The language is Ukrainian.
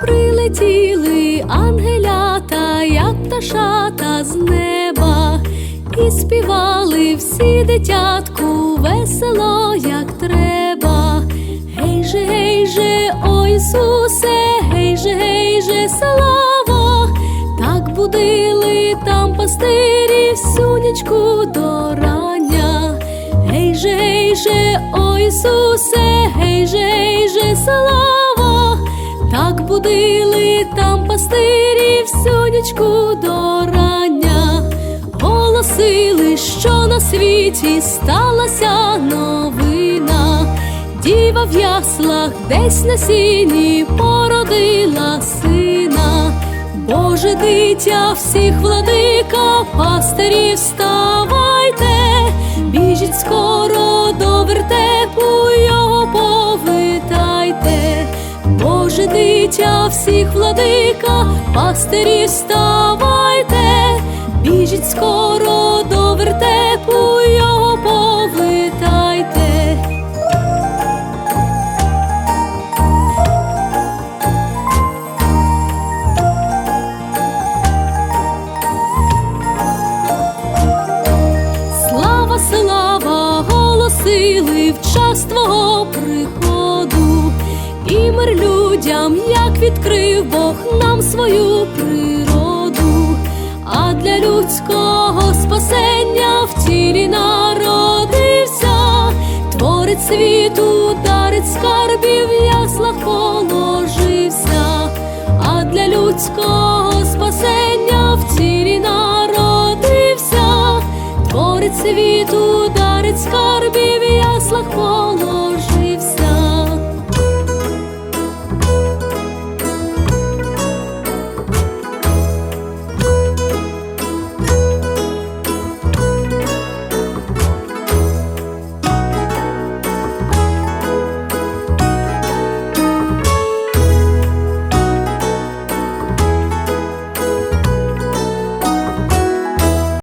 Прилетіли ангелята, як пташата з неба, і співали всі дитятку весело, як треба. Гей же, гей же, о Ісусе, гей же, гей же, слава, всю нічку до рання. Гей же, гей же, о Ісусе, гей же, гей же, слава, так будили там пастирі всю нічку до рання, голосили, що на світі сталася новина. Діва в яслах десь на сіні породила сина. Боже дитя, всіх владика, пастирі, вставайте, біжіть скоро до вертепу його повитайте. Боже дитя, всіх владика, пастирі, вставайте, біжіть скоро до вертепу людям, як відкрив Бог нам свою природу, а для людського спасення в тілі народився, творець світу, дарить скарбів, яслах положився, а для людського спасення в тілі народився. Творець світу, дарить скарбів